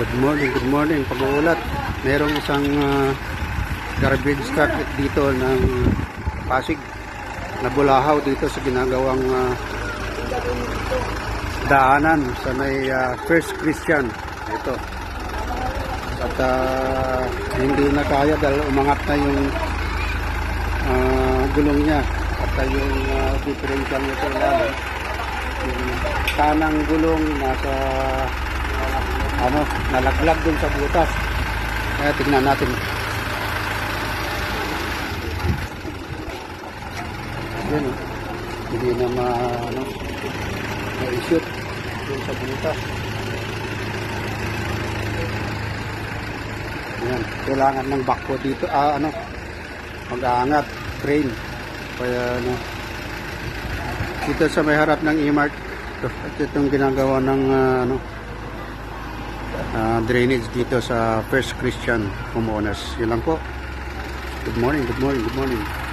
Good morning, good morning. Pag-uulat, merong isang ah, garbage truck dito ng Pasig. Nabulahaw dito sa ginagawang ah, daanan sa may ah, First Christian. Ito. At ah, hindi na kaya dahil umangat na yung ah, gulong niya at ah, yung uh, differential ilalim. Yung kanang gulong nasa ano, nalaglag dun sa butas. Kaya tignan natin. Yan oh. Hindi na ma, ano, ma-shoot dun sa butas. Yan. Kailangan ng bakpo dito. Ah, ano, mag-aangat. Crane. Kaya, ano, dito sa may harap ng E-Mart. Ito, ito itong ginagawa ng, ah, ano, ah, drainage dito sa First Christian Homeowners. Yun lang po. Good morning, good morning, good morning.